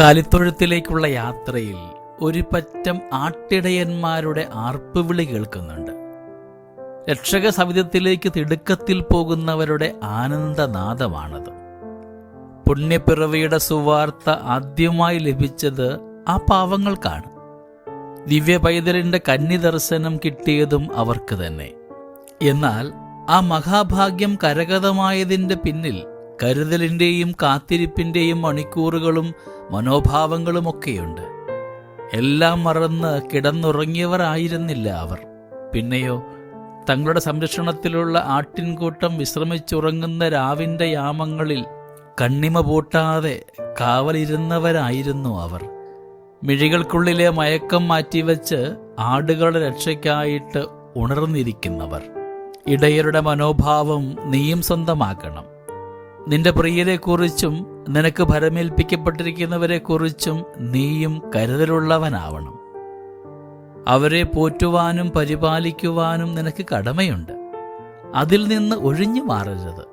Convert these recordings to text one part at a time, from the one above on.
കാലിത്തൊഴുത്തിലേക്കുള്ള യാത്രയിൽ ഒരു പറ്റം ആട്ടിടയന്മാരുടെ ആർപ്പുവിളി കേൾക്കുന്നുണ്ട്. രക്ഷക സവിധത്തിലേക്ക് തിടുക്കത്തിൽ പോകുന്നവരുടെ ആനന്ദനാദമാണത്. പുണ്യപ്പിറവിയുടെ സുവാർത്ത ആദ്യമായി ലഭിച്ചത് ആ പാവങ്ങൾക്കാണ്. ദിവ്യ പൈതലിന്റെ കന്നി ദർശനം കിട്ടിയതും അവർക്ക് തന്നെ. എന്നാൽ ആ മഹാഭാഗ്യം കരഗതമായതിന്റെ പിന്നിൽ കരുതലിന്റെയും കാത്തിരിപ്പിന്റെയും മണിക്കൂറുകളും മനോഭാവങ്ങളുമൊക്കെയുണ്ട്. എല്ലാം മറന്ന് കിടന്നുറങ്ങിയവരായിരുന്നില്ല അവർ. പിന്നെയോ തങ്ങളുടെ സംരക്ഷണത്തിലുള്ള ആട്ടിൻകൂട്ടം വിശ്രമിച്ചുറങ്ങുന്ന രാവിന്റെ യാമങ്ങളിൽ കണ്ണിമ പൂട്ടാതെ കാവലിരുന്നവരായിരുന്നു അവർ. മിഴികൾക്കുള്ളിലെ മയക്കം മാറ്റിവെച്ച് ആടുകളുടെ രക്ഷയ്ക്കായിട്ട് ഉണർന്നിരിക്കുന്നവർ. ഇടയരുടെ മനോഭാവം നീയും സ്വന്തമാക്കണം. നിന്റെ പ്രിയരെക്കുറിച്ചും നിനക്ക് ഭരമേൽപ്പിക്കപ്പെട്ടിരിക്കുന്നവരെക്കുറിച്ചും നീയും കരുതലുള്ളവനാവണം. അവരെ പോറ്റുവാനും പരിപാലിക്കുവാനും നിനക്ക് കടമയുണ്ട്. അതിൽ നിന്ന് ഒഴിഞ്ഞു മാറരുത്.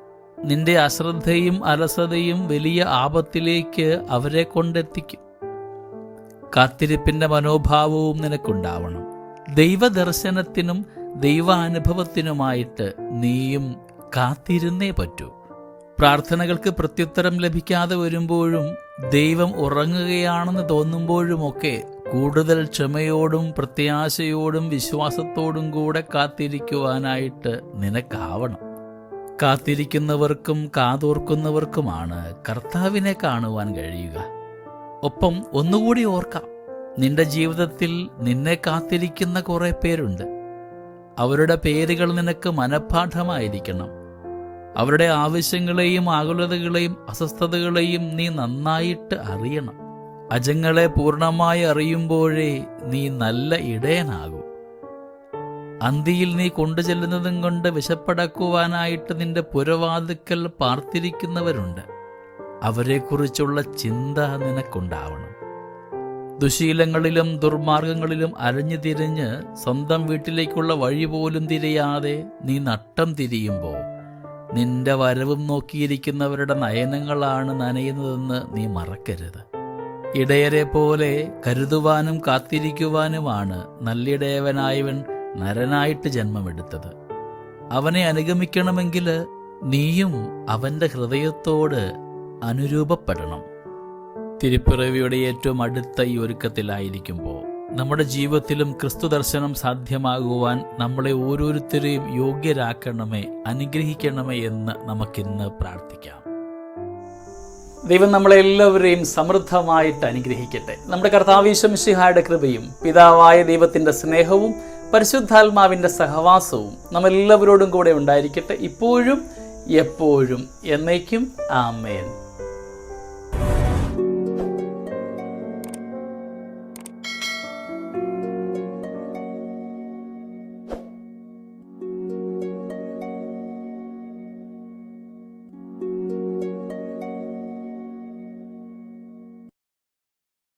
നിന്റെ അശ്രദ്ധയും അലസതയും വലിയ ആപത്തിലേക്ക് അവരെ കൊണ്ടെത്തിക്കും. കാത്തിരിപ്പിന്റെ മനോഭാവവും നിനക്കുണ്ടാവണം. ദൈവദർശനത്തിനും ദൈവാനുഭവത്തിനുമായിട്ട് നീയും കാത്തിരുന്നേ പറ്റൂ. പ്രാർത്ഥനകൾക്ക് പ്രത്യുത്തരം ലഭിക്കാതെ വരുമ്പോഴും ദൈവം ഉറങ്ങുകയാണെന്ന് തോന്നുമ്പോഴുമൊക്കെ കൂടുതൽ ക്ഷമയോടും പ്രത്യാശയോടും വിശ്വാസത്തോടും കൂടെ കാത്തിരിക്കുവാനായിട്ട് നിനക്കാവണം. കാത്തിരിക്കുന്നവർക്കും കാതോർക്കുന്നവർക്കുമാണ് കർത്താവിനെ കാണുവാൻ കഴിയുക. ഒപ്പം ഒന്നുകൂടി ഓർക്കാം നിന്റെ ജീവിതത്തിൽ നിന്നെ കാത്തിരിക്കുന്ന കുറെ പേരുണ്ട്. അവരുടെ പേരുകൾ നിനക്ക് മനഃപ്പാഠമായിരിക്കണം. അവരുടെ ആവശ്യങ്ങളെയും ആകുലതകളെയും അസ്വസ്ഥതകളെയും നീ നന്നായിട്ട് അറിയണം. അജങ്ങളെ പൂർണമായി അറിയുമ്പോഴേ നീ നല്ല ഇടയനാകൂ. അന്തിയിൽ നീ കൊണ്ടുചെല്ലുന്നതും കൊണ്ട് വിശപ്പടക്കുവാനായിട്ട് നിന്റെ പുരവാതുക്കൽ പാർത്തിരിക്കുന്നവരുണ്ട്. അവരെക്കുറിച്ചുള്ള ചിന്ത നിനക്കുണ്ടാവണം. ദുശീലങ്ങളിലും ദുർമാർഗങ്ങളിലും അരഞ്ഞു തിരിഞ്ഞ് സ്വന്തം വീട്ടിലേക്കുള്ള വഴി പോലും തിരിയാതെ നീ നട്ടം തിരിയുമ്പോൾ നിന്റെ വരവും നോക്കിയിരിക്കുന്നവരുടെ നയനങ്ങളാണ് നനയുന്നതെന്ന് നീ മറക്കരുത്. ഇടയരെ പോലെ കരുതുവാനും കാത്തിരിക്കുവാനുമാണ് നല്ലിടയവനായവൻ നരനായിട്ട് ജന്മമെടുത്തത്. അവനെ അനുഗമിക്കണമെങ്കിൽ നീയും അവന്റെ ഹൃദയത്തോട് അനുരൂപപ്പെടണം. തിരുപ്പിറവിയുടെ ഏറ്റവും അടുത്ത ഈ ഒരുക്കത്തിലായിരിക്കുമ്പോൾ നമ്മുടെ ജീവിതത്തിലും ക്രിസ്തു ദർശനം സാധ്യമാകുവാൻ നമ്മളെ ഓരോരുത്തരെയും യോഗ്യരാക്കണമേ അനുഗ്രഹിക്കണമേ എന്ന് നമുക്കിന്ന് പ്രാർത്ഥിക്കാം. ദൈവം നമ്മളെ എല്ലാവരെയും സമൃദ്ധമായിട്ട് അനുഗ്രഹിക്കട്ടെ. നമ്മുടെ കർത്താവീശംഷിഹായുടെ കൃപയും പിതാവായ ദൈവത്തിന്റെ സ്നേഹവും പരിശുദ്ധാത്മാവിന്റെ സഹവാസവും നമ്മളെല്ലാവരോടും കൂടെ ഉണ്ടായിരിക്കട്ടെ ഇപ്പോഴും എപ്പോഴും എന്നേക്കും. ആമേൻ.